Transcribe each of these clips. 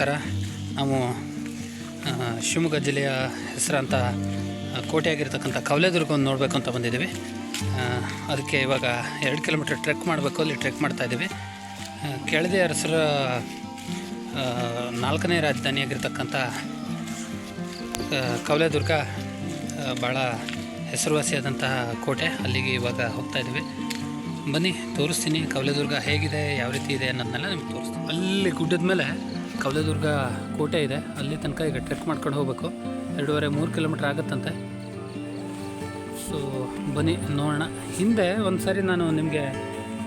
ನಮಸ್ಕಾರ. ನಾವು ಶಿವಮೊಗ್ಗ ಜಿಲ್ಲೆಯ ಹೆಸರಾಂತ ಕೋಟೆ ಕೋಟೆಯಾಗಿರ್ತಕ್ಕಂಥ ಕವಲೆದುರ್ಗವನ್ನು ನೋಡಬೇಕು ಅಂತ ಬಂದಿದ್ದೀವಿ. ಅದಕ್ಕೆ ಇವಾಗ ಎರಡು ಕಿಲೋಮೀಟರ್ ಟ್ರೆಕ್ ಮಾಡಬೇಕು ಅಲ್ಲಿ ಟ್ರೆಕ್ ಮಾಡ್ತಾ ಆ, ಕೆಳದಿ ಅರಸರ ನಾಲ್ಕನೇ ರಾಜಧಾನಿಯಾಗಿರ್ತಕ್ಕಂಥ ಕವಲೆದುರ್ಗ ಭಾಳ ಹೆಸರುವಾಸಿಯಾದಂತಹ ಕೋಟೆ. ಅಲ್ಲಿಗೆ ಇವಾಗ ಹೋಗ್ತಾ ಇದ್ದೀವಿ. ಬನ್ನಿ ತೋರಿಸ್ತೀನಿ ಕವಲೆದುರ್ಗ ಹೇಗಿದೆ ಯಾವ ರೀತಿ ಇದೆ ಅನ್ನೋದನ್ನೆಲ್ಲ ನಿಮ್ಗೆ ತೋರಿಸ್ತೀನಿ. ಅಲ್ಲಿ ಗುಡ್ಡದ ಮೇಲೆ ಕವಲೆದುರ್ಗ ಕೋಟೆ ಇದೆ. ಅಲ್ಲಿ ತನಕ ಈಗ ಟ್ರೆಕ್ ಮಾಡ್ಕೊಂಡು ಹೋಗಬೇಕು. ಎರಡೂವರೆ ಮೂರು ಕಿಲೋಮೀಟ್ರ್ ಆಗುತ್ತಂತೆ. ಸೊ ಬನ್ನಿ, ನೋಡೋಣ. ಹಿಂದೆ ಒಂದು ಸಾರಿ ನಾನು ನಿಮಗೆ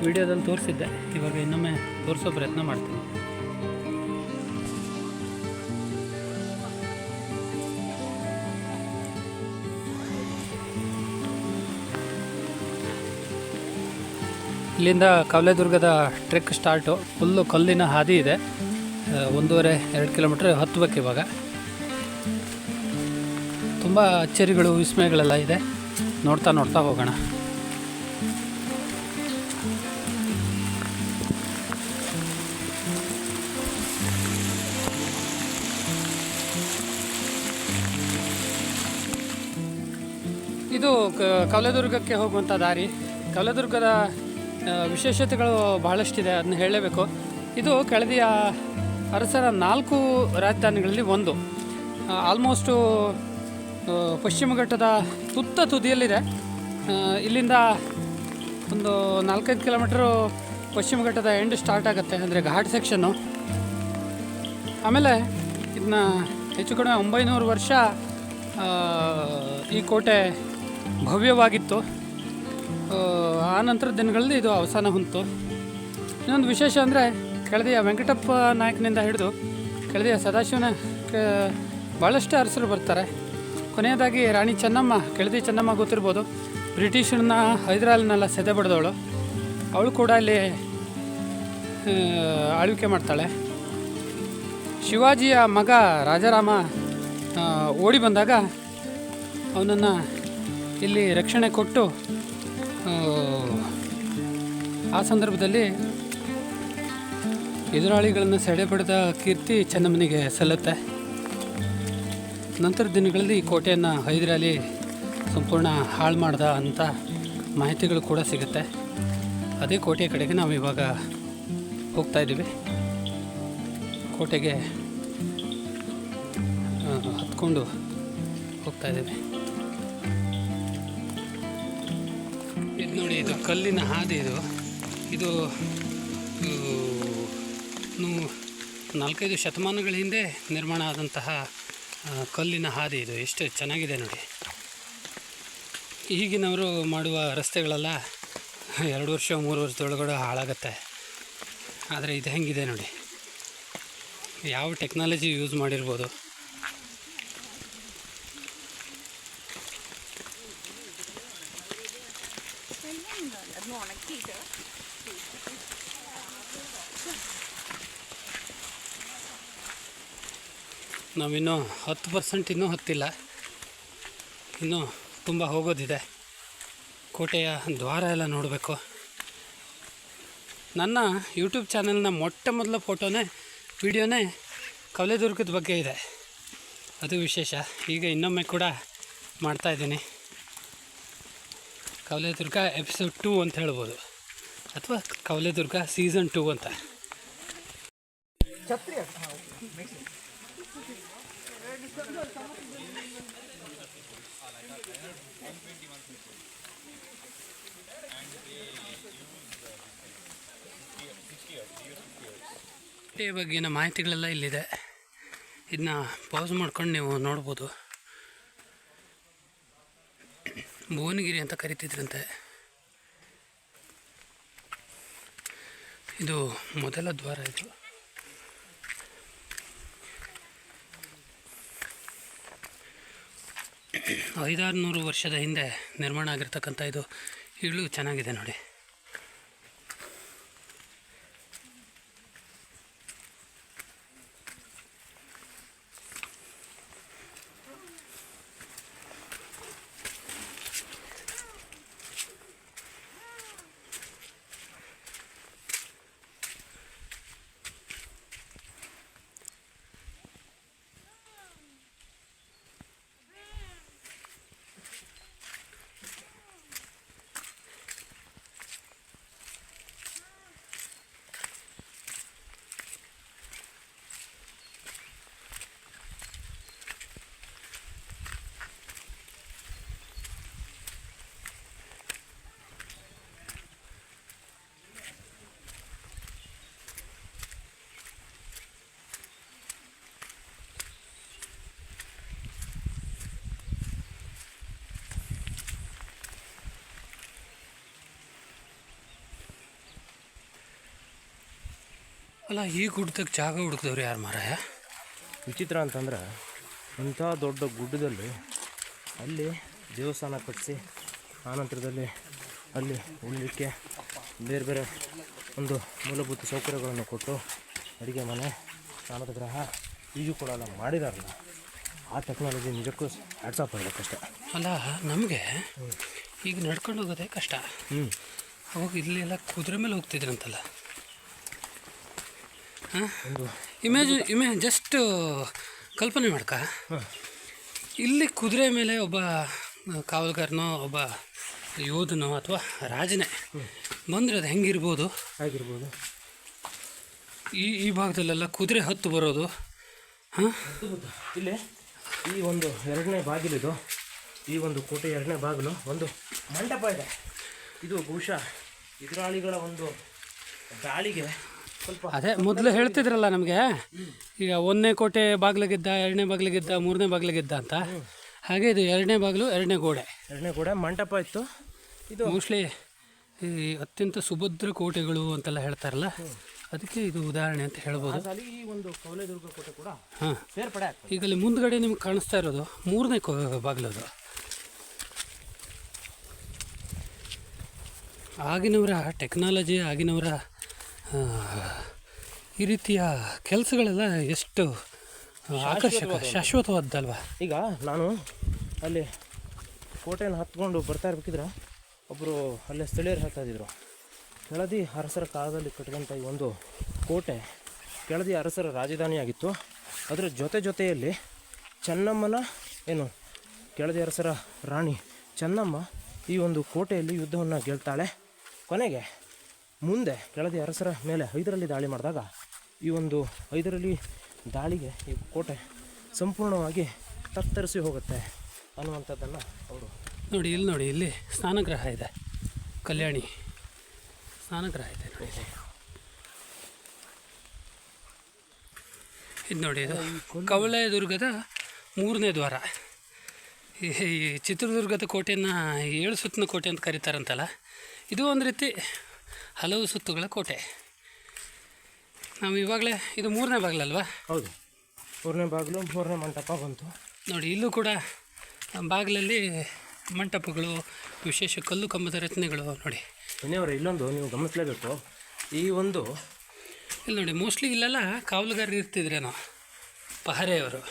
ವಿಡಿಯೋದಲ್ಲಿ ತೋರಿಸಿದ್ದೆ. ಇವಾಗ ಇನ್ನೊಮ್ಮೆ ತೋರಿಸೋ ಪ್ರಯತ್ನ ಮಾಡ್ತೀನಿ. ಇಲ್ಲಿಂದ ಕವಲೇದುರ್ಗದ ಟ್ರೆಕ್ ಸ್ಟಾರ್ಟು. ಫುಲ್ಲು ಕಲ್ಲಿನ ಹಾದಿ ಇದೆ. ಒಂದೂವರೆ, ಎರಡು ಕಿಲೋಮೀಟ್ರ್ ಹತ್ತಬೇಕು ಇವಾಗ. ತುಂಬ ಅಚ್ಚರಿಗಳು, ವಿಸ್ಮಯಗಳೆಲ್ಲ ಇದೆ. ನೋಡ್ತಾ ನೋಡ್ತಾ ಹೋಗೋಣ. ಇದು ಕವಲದುರ್ಗಕ್ಕೆ ಹೋಗುವಂಥ ದಾರಿ. ಕವಲದುರ್ಗದ ವಿಶೇಷತೆಗಳು ಬಹಳಷ್ಟಿದೆ ಅದನ್ನ ಹೇಳಲೇಬೇಕು. ಇದು ಕೆಳದಿಯ ಅರಸರ ನಾಲ್ಕು ರಾಜಧಾನಿಗಳಲ್ಲಿ ಒಂದು. ಆಲ್ಮೋಸ್ಟು ಪಶ್ಚಿಮ ಘಟ್ಟದ ತುತ್ತ ತುದಿಯಲ್ಲಿದೆ. ಇಲ್ಲಿಂದ ಒಂದು ನಾಲ್ಕೈದು ಕಿಲೋಮೀಟ್ರು ಪಶ್ಚಿಮ ಘಟ್ಟದ ಎಂಡ್ ಸ್ಟಾರ್ಟ್ ಆಗುತ್ತೆ ಅಂದರೆ ಘಾಟ್ ಸೆಕ್ಷನ್ನು ಆಮೇಲೆ ಇದನ್ನ ಹೆಚ್ಚು ಕಡಿಮೆ ಒಂಬೈನೂರು ವರ್ಷ ಈ ಕೋಟೆ ಭವ್ಯವಾಗಿತ್ತು. ಆ, ನಂತರ ದಿನಗಳಲ್ಲಿ ಇದು ಅವಸಾನ ಹೊಂತು. ಇನ್ನೊಂದು ವಿಶೇಷ ಅಂದರೆ ಕೆಳದಿಯ ವೆಂಕಟಪ್ಪ ನಾಯಕನಿಂದ ಹಿಡಿದು ಕೆಳದಿಯ ಸದಾಶಿವನ ಭಾಳಷ್ಟು ಅರಸರು ಬರ್ತಾರೆ. ಕೊನೆಯದಾಗಿ ರಾಣಿ ಚೆನ್ನಮ್ಮ, ಕೆಳದಿ ಚೆನ್ನಮ್ಮ ಗೊತ್ತಿರ್ಬೋದು. ಬ್ರಿಟಿಷರನ್ನ ಹೈದರಾಲಿನೆಲ್ಲ ಸೆದೆ ಬಡ್ದವಳು. ಅವಳು ಕೂಡ ಇಲ್ಲಿ ಆಳ್ವಿಕೆ ಮಾಡ್ತಾಳೆ. ಶಿವಾಜಿಯ ಮಗ ರಾಜಾರಾಮ ಓಡಿ ಬಂದಾಗ ಅವನನ್ನು ಇಲ್ಲಿ ರಕ್ಷಣೆ ಕೊಟ್ಟು ಆ ಸಂದರ್ಭದಲ್ಲಿ ಎದುರಾಳಿಗಳನ್ನು ಸೆಡೆ ಪಡೆದ ಕೀರ್ತಿ ಚೆನ್ನಮ್ಮನಿಗೆ ಸಲ್ಲುತ್ತೆ. ನಂತರ ದಿನಗಳಲ್ಲಿ ಈ ಕೋಟೆಯನ್ನು ಹೈದರಾಲಿ ಸಂಪೂರ್ಣ ಹಾಳು ಮಾಡ್ದ ಅಂತ ಮಾಹಿತಿಗಳು ಕೂಡ ಸಿಗುತ್ತೆ. ಅದೇ ಕೋಟೆಯ ಕಡೆಗೆ ನಾವು ಇವಾಗ ಹೋಗ್ತಾ ಇದ್ದೀವಿ. ಕೋಟೆಗೆ ಹತ್ಕೊಂಡು ಹೋಗ್ತಾ ಇದ್ದೀವಿ. ಇದು ನೋಡಿ, ಇದು ಕಲ್ಲಿನ ಹಾದಿ ಇದು. ಇದು ಆ, ನೂ- ನಾಲ್ಕೈದು ಶತಮಾನಗಳ ಹಿಂದೆ ನಿರ್ಮಾಣ ಆದಂತಹ ಕಲ್ಲಿನ ಹಾದಿ ಇದು. ಎಷ್ಟು ಚೆನ್ನಾಗಿದೆ ನೋಡಿ. ಈಗಿನವರು ಮಾಡುವ ರಸ್ತೆಗಳೆಲ್ಲ ಎರಡು ವರ್ಷ ಮೂರು ವರ್ಷದೊಳಗಡೆ ಹಾಳಾಗತ್ತೆ. ಆದರೆ ಇದು ಹೆಂಗಿದೆ ನೋಡಿ. ಯಾವ ಟೆಕ್ನಾಲಜಿ ಯೂಸ್ ಮಾಡಿರ್ಬೋದು. ನಾವಿನ್ನೂ ಹತ್ತು ಪರ್ಸೆಂಟ್ ಇನ್ನೂ ಹತ್ತಿಲ್ಲ. ಇನ್ನೂ ತುಂಬ ಹೋಗೋದಿದೆ. ಕೋಟೆಯ ದ್ವಾರ ಎಲ್ಲ ನೋಡಬೇಕು. ನನ್ನ ಯೂಟ್ಯೂಬ್ ಚಾನಲ್ನ ಮೊಟ್ಟ ಮೊದಲ ಫೋಟೋನೇ, ವಿಡಿಯೋನೇ ಕವಲೆದುರ್ಗದ ಬಗ್ಗೆ ಇದೆ. ಅದು ವಿಶೇಷ. ಈಗ ಇನ್ನೊಮ್ಮೆ ಕೂಡ ಮಾಡ್ತಾಯಿದ್ದೀನಿ ಕವಲೆದುರ್ಗ ಎಪಿಸೋಡ್ ಟೂ ಅಂತ ಹೇಳ್ಬೋದು. ಅಥವಾ ಕವಲೆದುರ್ಗ ಸೀಸನ್ ಟೂ ಅಂತ. ಬಗ್ಗಿನ ಮಾಹಿತಿಗಳೆಲ್ಲ ಇಲ್ಲಿದೆ. ಇದನ್ನ ಪಾಸ್ ಮಾಡ್ಕೊಂಡು ನೀವು ನೋಡ್ಬೋದು. ಭುವನಗಿರಿ ಅಂತ ಕರಿತಿದ್ರಂತೆ. ಇದು ಮೊದಲ ದ್ವಾರ ಇದು. ಐದಾರು ನೂರು ವರ್ಷದ ಹಿಂದೆ ನಿರ್ಮಾಣ ಆಗಿರ್ತಕ್ಕಂಥ ಇದು ಈಗಲೂ ಚೆನ್ನಾಗಿದೆ ನೋಡಿ. ಅಲ್ಲ ಈ ಗುಡ್ಡದಾಗ ಜಾಗ ಹುಡುಕಿದವ್ರು ಯಾರು ಮಾರಾಯ? ವಿಚಿತ್ರ ಅಂತಂದ್ರೆ ಇಂಥ ದೊಡ್ಡ ಗುಡ್ಡದಲ್ಲಿ ಅಲ್ಲಿ ದೇವಸ್ಥಾನ ಕಟ್ಟಿಸಿ ಆನಂತರದಲ್ಲಿ ಅಲ್ಲಿ ಉಳಿಲಿಕ್ಕೆ ಬೇರೆ ಬೇರೆ ಒಂದು ಮೂಲಭೂತ ಸೌಕರ್ಯಗಳನ್ನು ಕೊಟ್ಟು ಅಡುಗೆ ಮನೆ ಸ್ನಾನದ ಗ್ರಹ ಈಜು ಕೂಡ ಎಲ್ಲ ಮಾಡಿದಾರಲ್ಲ. ಆ ಟೆಕ್ನಾಲಜಿ ನಿಜಕ್ಕೂ ಹ್ಯಾಟ್ಸಪ್ ಆಗಬೇಕಷ್ಟೆ ಅಲ್ಲ ನಮಗೆ ಈಗ ನಡ್ಕೊಂಡು ಹೋಗೋದೇ ಕಷ್ಟ. ಹ್ಞೂ ಅವಾಗ ಇಲ್ಲಿ ಎಲ್ಲ ಕುದುರೆ ಮೇಲೆ ಹೋಗ್ತಿದ್ರಂತಲ್ಲ. ಇಮೇಜ್ ಇಮೇ ಜಸ್ಟ್ ಕಲ್ಪನೆ ಮಾಡ್ಕ. ಇಲ್ಲಿ ಕುದುರೆ ಮೇಲೆ ಒಬ್ಬ ಕಾವಲ್ಗಾರನೋ ಒಬ್ಬ ಯೋಧನೋ ಅಥವಾ ರಾಜನೇ ಬಂದರೆ ಅದು ಹೆಂಗಿರ್ಬೋದು? ಆಗಿರ್ಬೋದು. ಈ ಈ ಭಾಗದಲ್ಲೆಲ್ಲ ಕುದುರೆ ಹತ್ತು ಬರೋದು. ಹಾಂ. ಇಲ್ಲಿ ಈ ಒಂದು ಎರಡನೇ ಬಾಗಿಲಿದು ಈ ಒಂದು ಕೋಟೆ ಎರಡನೇ ಬಾಗಿಲು ಒಂದು ಮಂಟಪ ಇದೆ. ಇದು ಬಹುಶಃ ಎದುರಾಳಿಗಳ ಒಂದು ದಾಳಿಗೆ ಅದೇ ಮೊದಲು ಹೇಳ್ತಿದ್ರಲ್ಲ ನಮಗೆ ಈಗ ಒಂದನೇ ಕೋಟೆ ಬಾಗಿಲಿಗಿದ್ದ ಎರಡನೇ ಬಾಗಿಲಿಗಿದ್ದ ಮೂರನೇ ಬಾಗಿಲಿಗಿದ್ದ ಅಂತ. ಹಾಗೆ ಇದು ಎರಡನೇ ಬಾಗಿಲು ಎರಡನೇ ಗೋಡೆ. ಎರಡನೇ ಗೋಡೆ ಮಂಟಪ ಇತ್ತು. ಇದು ಮೋಸ್ಟ್ಲಿ ಈ ಅತ್ಯಂತ ಸುಭದ್ರ ಕೋಟೆಗಳು ಅಂತೆಲ್ಲ ಹೇಳ್ತಾರಲ್ಲ. ಅದಕ್ಕೆ ಇದು ಉದಾಹರಣೆ ಅಂತ ಹೇಳ್ಬೋದು. ಹಾಂ. ಈಗ ಅಲ್ಲಿ ಮುಂದ್ಗಡೆ ನಿಮ್ಗೆ ಕಾಣಿಸ್ತಾ ಇರೋದು ಮೂರನೇ ಬಾಗಿಲು ಅದು. ಆಗಿನವರ ಟೆಕ್ನಾಲಜಿ ಆಗಿನವರ ಈ ರೀತಿಯ ಕೆಲಸಗಳೆಲ್ಲ ಎಷ್ಟು ಆಕರ್ಷಕ ಶಾಶ್ವತವಾದ್ದಲ್ವಾ ಈಗ ನಾನು ಅಲ್ಲಿ ಕೋಟೆಯನ್ನು ಹತ್ಕೊಂಡು ಬರ್ತಾ ಇರ್ಬೇಕಿದ್ರೆ ಒಬ್ಬರು ಅಲ್ಲೇ ಸ್ಥಳೀಯರು ಹೇಳ್ತಾ ಇದ್ದರು ಕೆಳದಿ ಅರಸರ ಕಾಲದಲ್ಲಿ ಕಟ್ಟಿದಂಥ ಈ ಒಂದು ಕೋಟೆ ಕೆಳದಿ ಅರಸರ ರಾಜಧಾನಿಯಾಗಿತ್ತು. ಅದರ ಜೊತೆ ಜೊತೆಯಲ್ಲಿ ಚೆನ್ನಮ್ಮನ ಏನು ಕೆಳದಿ ಅರಸರ ರಾಣಿ ಚೆನ್ನಮ್ಮ ಈ ಒಂದು ಕೋಟೆಯಲ್ಲಿ ಯುದ್ಧವನ್ನು ಗೆಲ್ತಾಳೆ. ಕೊನೆಗೆ ಮುಂದೆ ಕೆಳದಿ ಅರಸರ ಮೇಲೆ ಹೈದರಲ್ಲಿ ದಾಳಿ ಮಾಡಿದಾಗ ಈ ಒಂದು ಐದರಲ್ಲಿ ದಾಳಿಗೆ ಈ ಕೋಟೆ ಸಂಪೂರ್ಣವಾಗಿ ತತ್ತರಿಸಿ ಹೋಗುತ್ತೆ ಅನ್ನುವಂಥದ್ದನ್ನು ಅವರು ನೋಡಿ, ಇಲ್ಲಿ ನೋಡಿ, ಇಲ್ಲಿ ಸ್ನಾನಗ್ರಹ ಇದೆ. ಕಲ್ಯಾಣಿ ಸ್ನಾನಗ್ರಹ ಇದೆ ಇಲ್ಲಿ. ಇದು ನೋಡಿ, ಇದು ಕವಳೆದುರ್ಗದ ಮೂರನೇ ದ್ವಾರ. ಈ ಚಿತ್ರದುರ್ಗದ ಕೋಟೆಯನ್ನು ಏಳು ಸುತ್ತಿನ ಕೋಟೆ ಅಂತ ಕರೀತಾರಂತಲ್ಲ. ಇದು ಒಂದು ರೀತಿ ಹಲವು ಸುತ್ತುಗಳ ಕೋಟೆ. ನಾವು ಇವಾಗಲೇ ಇದು ಮೂರನೇ ಬಾಗಿಲಲ್ವಾ? ಹೌದು. ಮೂರನೇ ಬಾಗಿಲು ಮೂರನೇ ಮಂಟಪ ಬಂತು. ನೋಡಿ ಇಲ್ಲೂ ಕೂಡ ಬಾಗಿಲಲ್ಲಿ ಮಂಟಪಗಳು ವಿಶೇಷ ಕಲ್ಲು ಕಂಬದ ರಚನೆಗಳು ನೋಡಿ. ಇನ್ನೇವ್ರೆ ಇಲ್ಲೊಂದು ನೀವು ಗಮನಿಸಲೇಬೇಕು. ಈ ಒಂದು ಇಲ್ಲಿ ನೋಡಿ ಮೋಸ್ಟ್ಲಿ ಇಲ್ಲೆಲ್ಲ ಕಾವಲುಗಾರರು ಇರ್ತಿದ್ರೇನೋ ಪಹರೆಯವರು.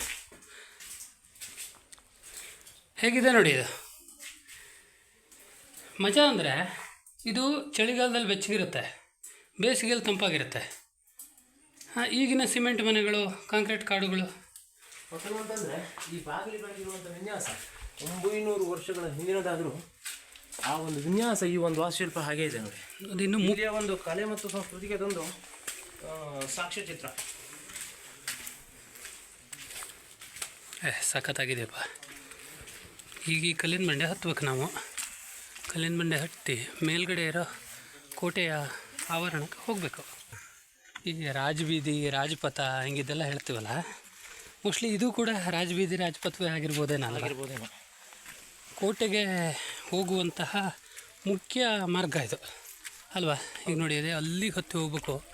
ಹೇಗಿದೆ ನೋಡಿ ಇದು? ಮಜಾ ಅಂದರೆ ಇದು ಚಳಿಗಾಲದಲ್ಲಿ ಬೆಚ್ಚಗಿರುತ್ತೆ. ಬೇಸಿಗೆಯಲ್ಲಿ ತಂಪಾಗಿರುತ್ತೆ. ಹಾಂ ಈಗಿನ ಸಿಮೆಂಟ್ ಮನೆಗಳು ಕಾಂಕ್ರೀಟ್ ಕಾಡುಗಳು. ಮತ್ತೊಂದು ಅಂತಂದರೆ ಈ ಬಾಗಿಲುಗಳಿಗಿರುವಂಥ ವಿನ್ಯಾಸ ಒಂಬೈನೂರು ವರ್ಷಗಳ ಹಿಂದಿನದಾದರೂ ಆ ಒಂದು ವಿನ್ಯಾಸ ಈ ಒಂದು ವಾಸ್ತುಶಿಲ್ಪ ಹಾಗೆ ಇದೆ ನೋಡಿ. ಅದು ಇನ್ನು ಮುಖ್ಯ ಒಂದು ಕಲೆ ಮತ್ತು ಸಂಸ್ಕೃತಿಗೆ ಅದೊಂದು ಸಾಕ್ಷ್ಯಚಿತ್ರ ಏ ಸಖತ್ತಾಗಿದೆಯಪ್ಪ. ಈಗ ಈ ಕಲ್ಲಿನ ಮಂಡ್ಯ ಹತ್ಬೇಕು ನಾವು. ಕಲ್ಲಿನ ಬಂಡೆ ಹತ್ತಿ ಮೇಲ್ಗಡೆ ಇರೋ ಕೋಟೆಯ ಆವರಣಕ್ಕೆ ಹೋಗಬೇಕು. ಈ ರಾಜಬೀದಿ ರಾಜಪಥ ಹಿಂಗಿದ್ದೆಲ್ಲ ಹೇಳ್ತೀವಲ್ಲ? ಮೋಸ್ಟ್ಲಿ ಇದು ಕೂಡ ರಾಜಬೀದಿ ರಾಜಪಥವೇ ಆಗಿರ್ಬೋದೇನಲ್ಲ ಆಗಿರ್ಬೋದೇನೋ ಕೋಟೆಗೆ ಹೋಗುವಂತಹ ಮುಖ್ಯ ಮಾರ್ಗ ಇದು. ಅಲ್ವಾ? ಈಗ ನೋಡಿ ಅದೇ ಅಲ್ಲಿಗೆ ಹತ್ತಿ ಹೋಗ್ಬೇಕು.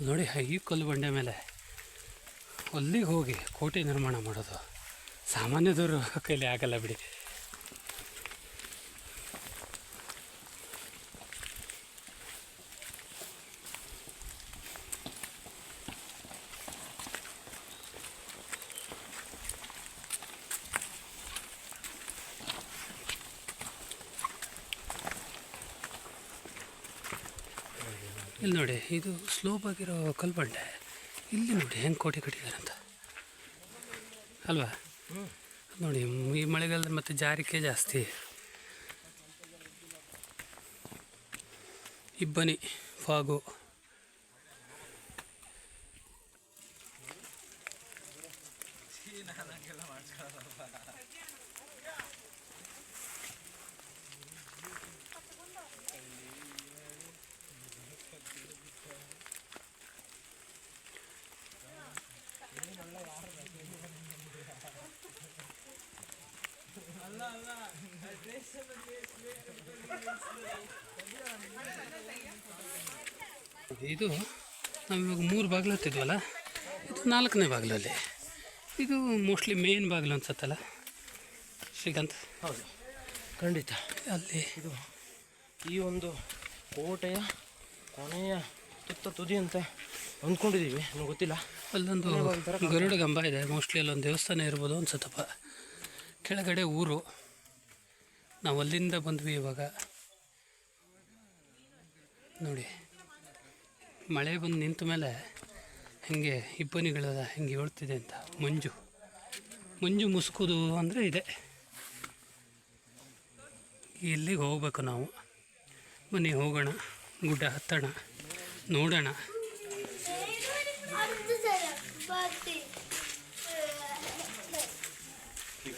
ನೋಡಿ ಈ ಕಲ್ಲು ಬಂಡೆ ಮೇಲೆ. ಅಲ್ಲಿಗೆ ಹೋಗಿ ಕೋಟೆ ನಿರ್ಮಾಣ ಮಾಡೋದು ಸಾಮಾನ್ಯದವರು ಕೈಲಿ ಆಗಲ್ಲ ಬಿಡಿ. ಇಲ್ಲಿ ನೋಡಿ, ಇದು ಸ್ಲೋಪ್ ಆಗಿರೋ ಕಲ್ಬಂಡೆ. ಇಲ್ಲಿ ನೋಡಿ ಹೆಂಗೆ ಕೋಟೆ ಕಟ್ಟಿದ್ದಾರೆ ಅಂತ. ಅಲ್ವಾ? ನೋಡಿ, ಈ ಮಳೆಗಾಲದ ಮತ್ತೆ ಜಾರಿಕೆ ಜಾಸ್ತಿ. ಇಬ್ಬನಿ, ಫಾಗು. ಇದು ನಾವು ಇವಾಗ ಮೂರು ಬಾಗಿಲು ಹತ್ತಿದ್ವಲ್ಲ? ಇದು ನಾಲ್ಕನೇ ಬಾಗಿಲಲ್ಲಿ. ಇದು ಮೋಸ್ಟ್ಲಿ ಮೇನ್ ಬಾಗಿಲು ಅನ್ಸತ್ತಲ್ಲ? ಶ್ರೀಕಾಂತ್? ಹೌದು. ಖಂಡಿತ. ಅಲ್ಲಿ. ಇದು ಈ ಒಂದು ಕೋಟೆಯ ಕೊನೆಯ ತುತ್ತ ತುದಿ ಅಂತ ಅಂದ್ಕೊಂಡಿದ್ದೀವಿ ನನಗೆ ಗೊತ್ತಿಲ್ಲ. ಅಲ್ಲೊಂದು ಗರುಡ ಗಂಬ ಇದೆ. ಮೋಸ್ಟ್ಲಿ ಅಲ್ಲೊಂದು ದೇವಸ್ಥಾನ ಇರ್ಬೋದು ಅನ್ಸತ್ತಪ್ಪ. ಕೆಳಗಡೆ ಊರು. ನಾವು ಅಲ್ಲಿಂದ ಬಂದ್ವಿ ಇವಾಗ. ನೋಡಿ, ಮಳೆ ಬಂದು ನಿಂತ ಮೇಲೆ ಹಿಂಗೆ ಇಬ್ಬನಿಗಳ ಹಿಂಗೆ ಹೇಳ್ತಿದೆ ಅಂತ. ಮಂಜು ಮಂಜು ಮುಸ್ಕೋದು ಅಂದರೆ ಇದೆ. ಇಲ್ಲಿಗೆ ಹೋಗ್ಬೇಕು ನಾವು. ಮನೆ ಹೋಗೋಣ, ಗುಡ್ಡ ಹತ್ತೋಣ, ನೋಡೋಣ.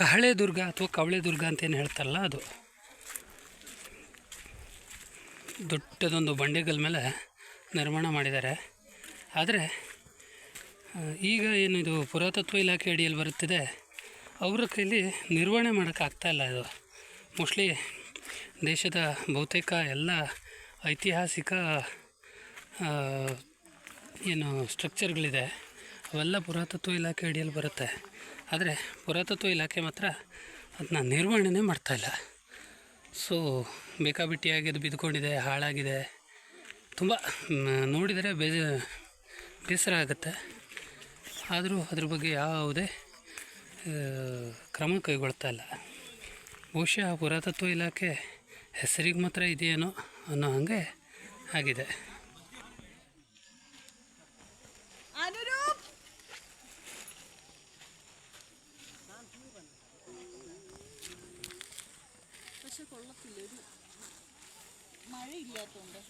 ಕಹಳೆ ದುರ್ಗ ಅಥವಾ ಕವಳೆ ದುರ್ಗ ಅಂತ ಏನು ಹೇಳ್ತಾರಲ್ಲ ಅದು. ದೊಡ್ಡದೊಂದು ಬಂಡೆಗಲ್ ಮೇಲೆ ನಿರ್ಮಾಣ ಮಾಡಿದ್ದಾರೆ. ಆದರೆ ಈಗ ಏನು ಇದು ಪುರಾತತ್ವ ಇಲಾಖೆ ಅಡಿಯಲ್ಲಿ ಬರುತ್ತಿದೆ, ಅವರ ಕೈಲಿ ನಿರ್ವಹಣೆ ಮಾಡೋಕ್ಕಾಗ್ತಾಯಿಲ್ಲ ಇದು. ಮೋಸ್ಟ್ಲಿ ದೇಶದ ಬಹುತೇಕ ಎಲ್ಲ ಐತಿಹಾಸಿಕ ಏನು ಸ್ಟ್ರಕ್ಚರ್ಗಳಿದೆ ಅವೆಲ್ಲ ಪುರಾತತ್ವ ಇಲಾಖೆ ಅಡಿಯಲ್ಲಿ ಬರುತ್ತೆ. ಆದರೆ ಪುರಾತತ್ವ ಇಲಾಖೆ ಮಾತ್ರ ಅದನ್ನ ನಿರ್ವಹಣೆ ಮಾಡ್ತಾಯಿಲ್ಲ ಸೊ ಬೇಕಾಬಿಟ್ಟಿಯಾಗಿ ಅದು ಬಿದ್ದುಕೊಂಡಿದೆ, ಹಾಳಾಗಿದೆ. ತುಂಬ ನೋಡಿದರೆ ಬೇಜ, ಬೇಸರ ಆಗುತ್ತೆ. ಆದರೂ ಅದ್ರ ಬಗ್ಗೆ ಯಾವುದೇ ಕ್ರಮ ಕೈಗೊಳ್ತಾ ಇಲ್ಲ. ಬಹುಶಃ ಪುರಾತತ್ವ ಇಲಾಖೆ ಹೆಸರಿಗೆ ಮಾತ್ರ ಇದೆಯೇನೋ ಅನ್ನೋ ಹಾಗೆ ಆಗಿದೆ. Dia.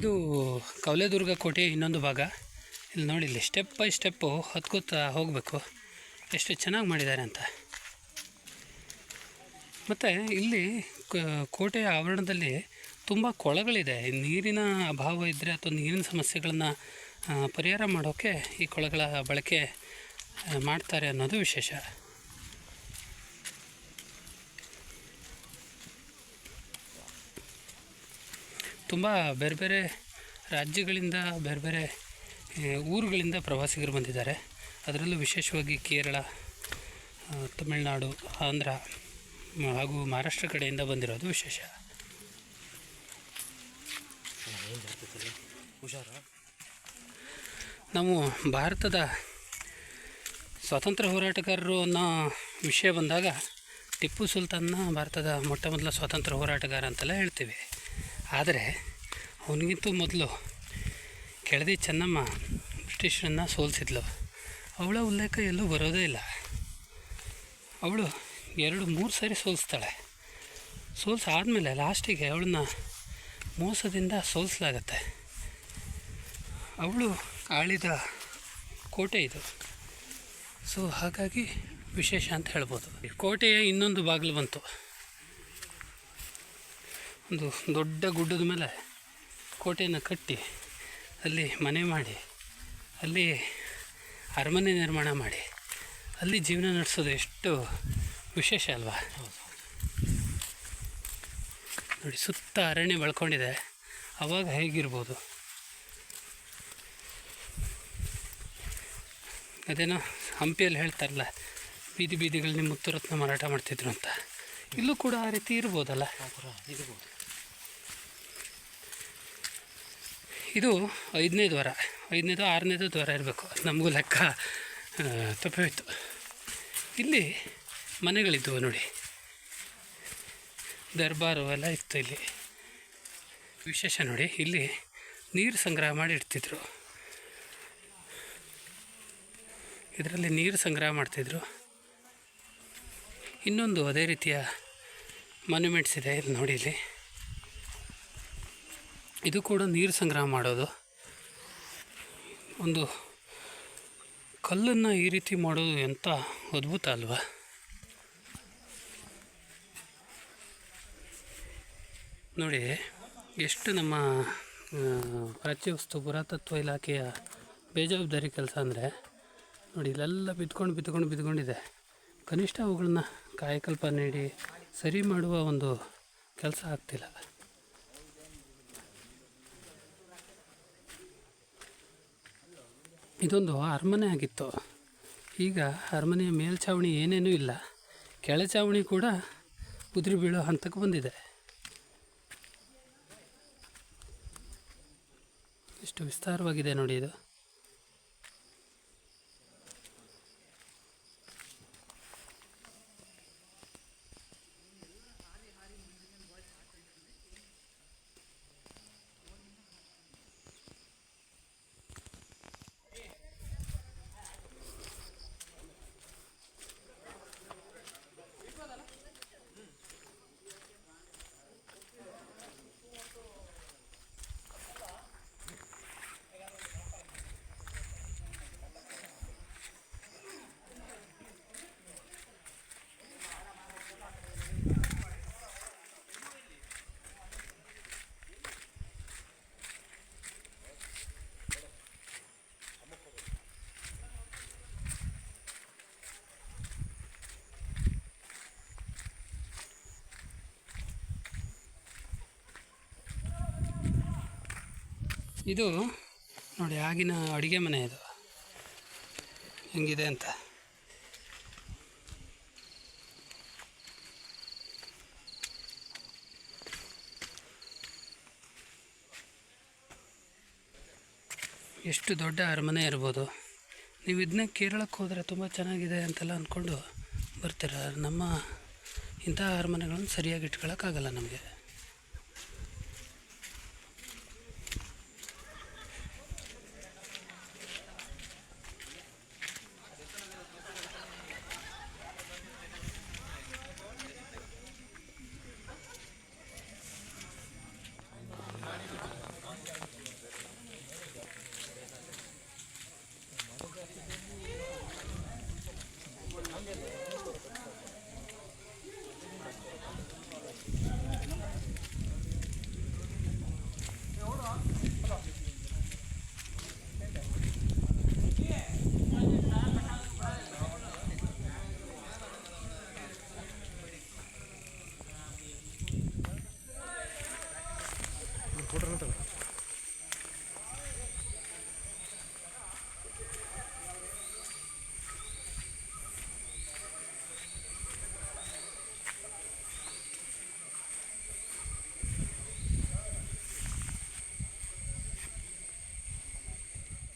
ಇದು ಕವಲೆದುರ್ಗ ಕೋಟೆಯ ಇನ್ನೊಂದು ಭಾಗ. ಇಲ್ಲಿ ನೋಡಿ, ಇಲ್ಲಿ ಸ್ಟೆಪ್ ಬೈ ಸ್ಟೆಪ್ಪು ಹತ್ಕೋತಾ ಹೋಗಬೇಕು. ಎಷ್ಟು ಚೆನ್ನಾಗಿ ಮಾಡಿದ್ದಾರೆ ಅಂತ. ಮತ್ತು ಇಲ್ಲಿ ಕೋಟೆಯ ಆವರಣದಲ್ಲಿ ತುಂಬ ಕೊಳಗಳಿದೆ. ನೀರಿನ ಅಭಾವ ಇದ್ದರೆ ಅಥವಾ ನೀರಿನ ಸಮಸ್ಯೆಗಳನ್ನು ಪರಿಹಾರ ಮಾಡೋಕ್ಕೆ ಈ ಕೊಳಗಳ ಬಳಕೆ ಮಾಡ್ತಾರೆ ಅನ್ನೋದು ವಿಶೇಷ. ತುಂಬ ಬೇರೆ ಬೇರೆ ರಾಜ್ಯಗಳಿಂದ ಬೇರೆ ಬೇರೆ ಊರುಗಳಿಂದ ಪ್ರವಾಸಿಗರು ಬಂದಿದ್ದಾರೆ. ಅದರಲ್ಲೂ ವಿಶೇಷವಾಗಿ ಕೇರಳ ತಮಿಳುನಾಡು ಆಂಧ್ರ ಹಾಗೂ ಮಹಾರಾಷ್ಟ್ರ ಕಡೆಯಿಂದ ಬಂದಿರೋದು ವಿಶೇಷ. ನಾವು ಭಾರತದ ಸ್ವಾತಂತ್ರ್ಯ ಹೋರಾಟಗಾರರು ಅನ್ನೋ ವಿಷಯ ಬಂದಾಗ ಟಿಪ್ಪು ಸುಲ್ತಾನ್ನ ಭಾರತದ ಮೊಟ್ಟ ಮೊದಲ ಸ್ವಾತಂತ್ರ್ಯ ಹೋರಾಟಗಾರ ಅಂತೆಲ್ಲ ಹೇಳ್ತೀವಿ. ಆದರೆ ಅವನಿಗಿಂತ ಮೊದಲು ಕೆಳದಿ ಚೆನ್ನಮ್ಮ ಬ್ರಿಟಿಷರನ್ನು ಸೋಲಿಸಿದ್ಲು. ಅವಳ ಉಲ್ಲೇಖ ಎಲ್ಲೂ ಬರೋದೇ ಇಲ್ಲ. ಅವಳು ಎರಡು ಮೂರು ಸಾರಿ ಸೋಲಿಸ್ತಾಳೆ. ಆದಮೇಲೆ ಲಾಸ್ಟಿಗೆ ಅವಳನ್ನ ಮೋಸದಿಂದ ಸೋಲಿಸಲಾಗತ್ತೆ. ಅವಳು ಆಳಿದ ಕೋಟೆ ಇದು. ಸೊ ಹಾಗಾಗಿ ವಿಶೇಷ ಅಂತ ಹೇಳ್ಬೋದು. ಈ ಕೋಟೆಯ ಇನ್ನೊಂದು ಬಾಗಿಲು ಬಂತು. ಒಂದು ದೊಡ್ಡ ಗುಡ್ಡದ ಮೇಲೆ ಕೋಟೆಯನ್ನು ಕಟ್ಟಿ ಅಲ್ಲಿ ಮನೆ ಮಾಡಿ, ಅಲ್ಲಿ ಅರಮನೆ ನಿರ್ಮಾಣ ಮಾಡಿ, ಅಲ್ಲಿ ಜೀವನ ನಡೆಸೋದು ಎಷ್ಟು ವಿಶೇಷ ಅಲ್ವಾ? ನೋಡಿ, ಸುತ್ತ ಅರಣ್ಯ ಬೆಳ್ಕೊಂಡಿದೆ. ಅವಾಗ ಹೇಗಿರ್ಬೋದು? ಅದೇನೋ ಹಂಪಿಯಲ್ಲಿ ಹೇಳ್ತಾರಲ್ಲ, ಬೀದಿ ಬೀದಿಗಳಲ್ಲಿ ಮುತ್ತುರತ್ನ ಮಾರಾಟ ಮಾಡ್ತಿದ್ರು ಅಂತ. ಇಲ್ಲೂ ಕೂಡ ಆ ರೀತಿ ಇರ್ಬೋದಲ್ಲ? ಇರ್ಬೋದು. ಇದು ಐದನೇ ದ್ವಾರ. ಐದನೇದು ಆರನೇದು ದ್ವಾರ ಇರಬೇಕು. ನಮಗೂ ಲೆಕ್ಕ ತಪ್ಪೋಯ್ತು ಇಲ್ಲಿ ಮನೆಗಳಿದ್ದವು ನೋಡಿ. ದರ್ಬಾರು ಎಲ್ಲ ಇತ್ತು ಇಲ್ಲಿ. ವಿಶೇಷ ನೋಡಿ, ಇಲ್ಲಿ ನೀರು ಸಂಗ್ರಹ ಮಾಡಿ ಇಡ್ತಿದ್ರು. ಇದರಲ್ಲಿ ನೀರು ಸಂಗ್ರಹ ಮಾಡ್ತಿದ್ರು. ಇನ್ನೊಂದು ಅದೇ ರೀತಿಯ ಮಾನ್ಯುಮೆಂಟ್ಸ್ ಇದೆ ಇಲ್ಲಿ ನೋಡಿ ಇಲ್ಲಿ. ಇದು ಕೂಡ ನೀರು ಸಂಗ್ರಹ ಮಾಡೋದು. ಒಂದು ಕಲ್ಲನ್ನು ಈ ರೀತಿ ಮಾಡೋದು ಎಂಥ ಅದ್ಭುತ ಅಲ್ವಾ? ನೋಡಿ, ಎಷ್ಟು ನಮ್ಮ ಪ್ರಾಚ್ಯ ವಸ್ತು, ಪುರಾತತ್ವ ಇಲಾಖೆಯ ಬೇಜವಾಬ್ದಾರಿ ಕೆಲಸ ಅಂದರೆ, ನೋಡಿ, ಇಲ್ಲೆಲ್ಲ ಬಿದ್ಕೊಂಡು ಬಿದ್ಕೊಂಡು ಬಿದ್ಕೊಂಡಿದೆ ಕನಿಷ್ಠ ಅವುಗಳನ್ನ ಕಾಯಕಲ್ಪ ನೀಡಿ ಸರಿ ಮಾಡುವ ಒಂದು ಕೆಲಸ ಆಗ್ತಿಲ್ಲ. ಇದೊಂದು ಅರಮನೆ ಆಗಿತ್ತು. ಈಗ ಅರಮನೆಯ ಮೇಲ್ಛಾವಣಿ ಏನೇನೂ ಇಲ್ಲ. ಕೆಳಚಾವಣಿ ಕೂಡ ಉದುರಿ ಬೀಳೋ ಹಂತಕ್ಕೆ ಬಂದಿದೆ. ಎಷ್ಟು ವಿಸ್ತಾರವಾಗಿದೆ ನೋಡಿ ಇದು. ಇದು ನೋಡಿ ಆಗಿನ ಅಡುಗೆ ಮನೆ ಇದು. ಹೆಂಗಿದೆ ಅಂತ. ಎಷ್ಟು ದೊಡ್ಡ ಅರಮನೆ ಇರ್ಬೋದು. ನೀವು ಇದನ್ನ ಕೇರಳಕ್ಕೆ ಹೋದರೆ ತುಂಬ ಚೆನ್ನಾಗಿದೆ ಅಂತೆಲ್ಲ ಅಂದ್ಕೊಂಡು ಬರ್ತೀರ. ನಮ್ಮ ಇಂಥ ಅರಮನೆಗಳನ್ನು ಸರಿಯಾಗಿ ಇಟ್ಕೊಳ್ಳೋಕ್ಕಾಗಲ್ಲ ನಮಗೆ.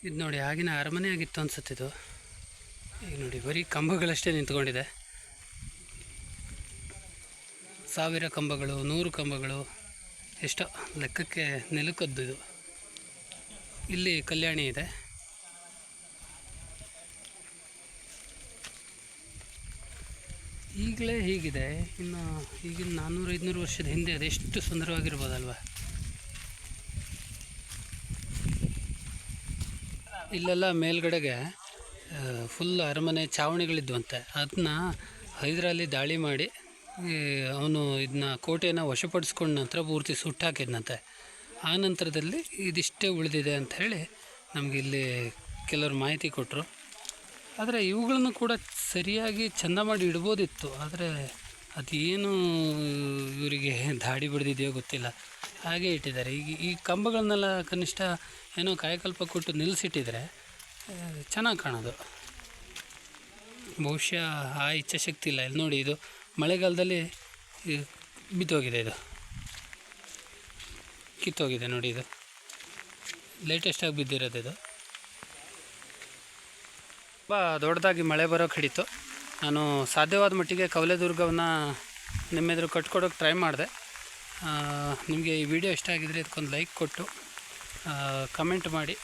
ಇದು ನೋಡಿ, ಆಗಿನ ಅರಮನೆ ಆಗಿತ್ತು ಅನಿಸುತ್ತಿದ್ದು ಈಗ ನೋಡಿ, ಬರೀ ಕಂಬಗಳಷ್ಟೇ ನಿಂತ್ಕೊಂಡಿದೆ. ಸಾವಿರ ಕಂಬಗಳು, ನೂರು ಕಂಬಗಳು, ಎಷ್ಟೋ ಲೆಕ್ಕಕ್ಕೆ ನಿಲುಕದ್ದು ಇದು. ಇಲ್ಲಿ ಕಲ್ಯಾಣಿ ಇದೆ. ಈಗಲೇ ಹೀಗಿದೆ. ಇನ್ನು ಈಗಿನ ನಾನ್ನೂರು ಐದುನೂರು ವರ್ಷದ ಹಿಂದೆ ಅದೆಷ್ಟು ಸುಂದರವಾಗಿರ್ಬೋದಲ್ವಾ? ಇಲ್ಲೆಲ್ಲ ಮೇಲ್ಗಡೆಗೆ ಫುಲ್ ಅರಮನೆ ಛಾವಣಿಗಳಿದ್ವಂತೆ. ಅದನ್ನ ಹೈದರಾಲಿ ದಾಳಿ ಮಾಡಿ ಅವನು ಇದನ್ನ ಕೋಟೆಯನ್ನು ವಶಪಡಿಸ್ಕೊಂಡ ನಂತರ ಪೂರ್ತಿ ಸುಟ್ಟಾಕಿದ್ನಂತೆ. ಆ ನಂತರದಲ್ಲಿ ಇದಿಷ್ಟೇ ಉಳಿದಿದೆ ಅಂತ ಹೇಳಿ ನಮಗೆ ಇಲ್ಲಿ ಕೆಲವರು ಮಾಹಿತಿ ಕೊಟ್ಟರು ಆದರೆ ಇವುಗಳನ್ನು ಕೂಡ ಸರಿಯಾಗಿ ಚೆಂದ ಮಾಡಿ ಇಡ್ಬೋದಿತ್ತು. ಆದರೆ ಅದೇನು ಇವರಿಗೆ ದಾಡಿ ಬಿಡ್ದಿದೆಯೋ ಗೊತ್ತಿಲ್ಲ. ಹಾಗೆ ಇಟ್ಟಿದ್ದಾರೆ. ಈಗ ಈ ಕಂಬಗಳನ್ನೆಲ್ಲ ಕನಿಷ್ಠ ಏನೋ ಕಾಯಕಲ್ಪ ಕೊಟ್ಟು ನಿಲ್ಲಿಸಿಟ್ಟಿದ್ರೆ ಚೆನ್ನಾಗಿ ಕಾಣೋದು. ಬಹುಶಃ ಆ ಇಚ್ಛಾಶಕ್ತಿ ಇಲ್ಲ. ಇಲ್ಲಿ ನೋಡಿ, ಇದು ಮಳೆಗಾಲದಲ್ಲಿ ಬಿದ್ದೋಗಿದೆ ಇದು. ಕಿತ್ತೋಗಿದೆ ನೋಡಿ ಇದು. ಲೇಟೆಸ್ಟಾಗಿ ಬಿದ್ದಿರೋದು ಇದು. ತುಂಬ ದೊಡ್ಡದಾಗಿ ಮಳೆ ಬರೋಕ್ಕೆ ಹಿಡಿತು ನಾನು ಸಾಧ್ಯವಾದ ಮಟ್ಟಿಗೆ ಕವಲೆದುರ್ಗವನ್ನು ನಿಮ್ಮೆದುರು ಕಟ್ಕೊಡೋಕೆ ಟ್ರೈ ಮಾಡಿದೆ. ನಿಮಗೆ ಈ ವಿಡಿಯೋ ಇಷ್ಟ ಆಗಿದರೆ ಇದಕ್ಕೊಂದು ಲೈಕ್ ಕೊಟ್ಟು ಕಮೆಂಟ್ ಮಾಡಿ.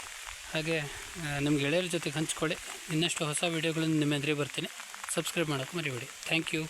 ಹಾಗೆ ನಿಮ್ಮ ಗೆಳೆಯರ ಜೊತೆಗೆ ಹಂಚ್ಕೊಳ್ಳಿ. ಇನ್ನಷ್ಟು ಹೊಸ ವೀಡಿಯೋಗಳನ್ನು ನಿಮ್ಮ ಬರ್ತೀನಿ. ಸಬ್ಸ್ಕ್ರೈಬ್ ಮಾಡೋಕ್ಕೆ ಮರಿಬೇಡಿ. Thank you